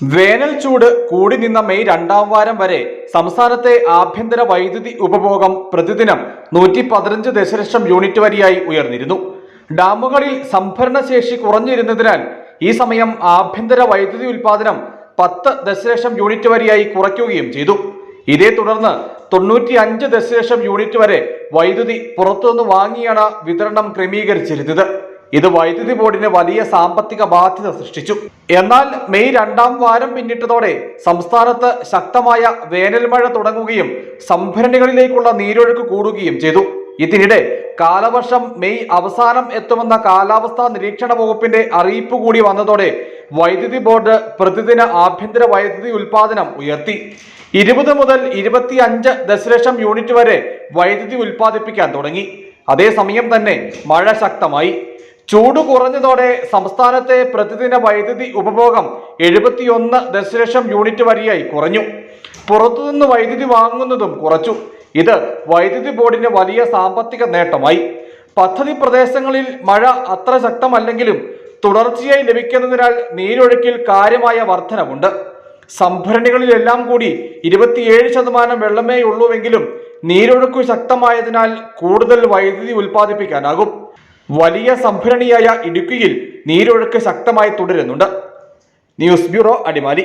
വേനൽ ചൂട് കൂടി നിന്ന മെയ് രണ്ടാം വാരം വരെ സംസ്ഥാനത്തെ ആഭ്യന്തര വൈദ്യുതി ഉപഭോഗം പ്രതിദിനം നൂറ്റി പതിനഞ്ച് ദശലക്ഷം യൂണിറ്റ് വരെയായി ഉയർന്നിരുന്നു. ഡാമുകളിൽ സംഭരണ ശേഷി കുറഞ്ഞിരുന്നതിനാൽ ഈ സമയം ആഭ്യന്തര വൈദ്യുതി ഉൽപാദനം പത്ത് ദശലക്ഷം യൂണിറ്റ് വരെയായി കുറയ്ക്കുകയും ചെയ്തു. ഇതേ തുടർന്ന് തൊണ്ണൂറ്റി അഞ്ച് ദശലക്ഷം യൂണിറ്റ് വരെ വൈദ്യുതി പുറത്തുനിന്ന് വാങ്ങിയാണ് വിതരണം ക്രമീകരിച്ചിരുന്നത്. ഇത് വൈദ്യുതി ബോർഡിന് വലിയ സാമ്പത്തിക ബാധ്യത സൃഷ്ടിച്ചു. എന്നാൽ മെയ് രണ്ടാം വാരം പിന്നിട്ടതോടെ സംസ്ഥാനത്ത് ശക്തമായ വേനൽ മഴ തുടങ്ങുകയും സംഭരണികളിലേക്കുള്ള നീരൊഴുക്ക് കൂടുകയും ചെയ്തു. ഇതിനിടെ കാലവർഷം മെയ് അവസാനം എത്തുമെന്ന കാലാവസ്ഥാ നിരീക്ഷണ വകുപ്പിന്റെ അറിയിപ്പ് കൂടി വന്നതോടെ വൈദ്യുതി ബോർഡ് പ്രതിദിന ആഭ്യന്തര വൈദ്യുതി ഉൽപാദനം ഉയർത്തി. ഇരുപത് മുതൽ ഇരുപത്തി അഞ്ച് ദശലക്ഷം യൂണിറ്റ് വരെ വൈദ്യുതി ഉൽപ്പാദിപ്പിക്കാൻ തുടങ്ങി. അതേസമയം തന്നെ മഴ ശക്തമായി. ചൂട് കുറഞ്ഞതോടെ സംസ്ഥാനത്തെ പ്രതിദിന വൈദ്യുതി ഉപഭോഗം എഴുപത്തിയൊന്ന് ദശലക്ഷം യൂണിറ്റ് വരെയായി കുറഞ്ഞു. പുറത്തുനിന്ന് വൈദ്യുതി വാങ്ങുന്നതും കുറച്ചു. ഇത് വൈദ്യുതി ബോർഡിന് വലിയ സാമ്പത്തിക നേട്ടമായി. പദ്ധതി പ്രദേശങ്ങളിൽ മഴ അത്ര ശക്തമല്ലെങ്കിലും തുടർച്ചയായി ലഭിക്കുന്നതിനാൽ നീരൊഴുക്കിൽ കാര്യമായ വർധനവുണ്ട്. സംഭരണികളിലെല്ലാം കൂടി ഇരുപത്തിയേഴ് ശതമാനം വെള്ളമേ ഉള്ളൂവെങ്കിലും നീരൊഴുക്ക് ശക്തമായതിനാൽ കൂടുതൽ വൈദ്യുതി ഉൽപ്പാദിപ്പിക്കാനാകും. വലിയ സംഭരണിയായ ഇടുക്കിയിൽ നീരൊഴുക്ക് ശക്തമായി തുടരുന്നുണ്ട്. News bureau Adimali.